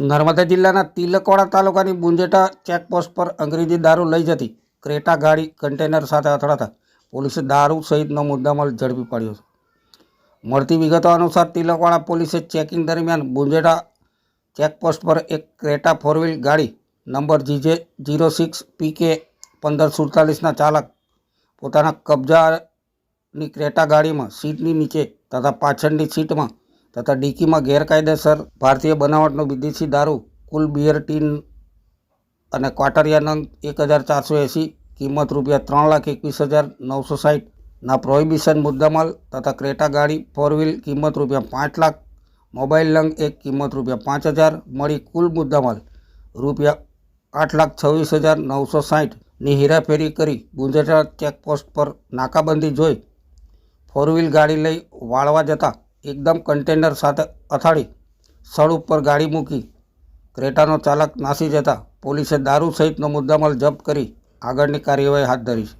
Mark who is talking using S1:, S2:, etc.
S1: નર્મદા જિલ્લાના તિલકવાડા તાલુકાની બુંજેટા ચેકપોસ્ટ પર અંગ્રેજી દારૂ લઈ જતી ક્રેટા ગાડી કન્ટેનર સાથે અથડાતા પોલીસે દારૂ સહિતનો મુદ્દામાલ ઝડપી પાડ્યો છે. મળતી વિગતો અનુસાર તિલકવાડા પોલીસે ચેકિંગ દરમિયાન બુંજેટા ચેકપોસ્ટ પર એક ક્રેટા ફોર વ્હીલ ગાડી number GJ zero six PK પંદર સુડતાલીસના ચાલક પોતાના કબજાની ક્રેટા ગાડીમાં સીટની નીચે તથા પાછળની સીટમાં તથા ડીકીમાં ગેરકાયદેસર ભારતીય બનાવટનો વિદેશી દારૂ, કુલ બિયર, ટીન અને ક્વાટરિયા નંગ એક હજાર ચારસો એંસી કિંમત રૂપિયા ત્રણ લાખ એકવીસ હજાર નવસો સાઠના પ્રોહિબિશન મુદ્દામાલ તથા ક્રેટા ગાડી, ફોર વ્હીલ, કિંમત રૂપિયા પાંચ લાખ, મોબાઈલ નંગ એક, કિંમત રૂપિયા પાંચ હજાર, મળી કુલ મુદ્દામાલ રૂપિયા આઠ લાખ છવ્વીસ હજાર નવસો સાઠની હેરાફેરી કરી ગુંજેટા ચેકપોસ્ટ પર નાકાબંધી જોઈ ફોર વ્હીલ ગાડી લઈ વાળવા જતાં એકદમ કન્ટેનર સાથે અથાડી સ્થળ ઉપર ગાડી મૂકી, ક્રેટાનો ચાલક નાસી જતા પોલીસે દારૂ સહિતનો મુદ્દામાલ જપ્ત કરી આગળની કાર્યવાહી હાથ ધરી છે.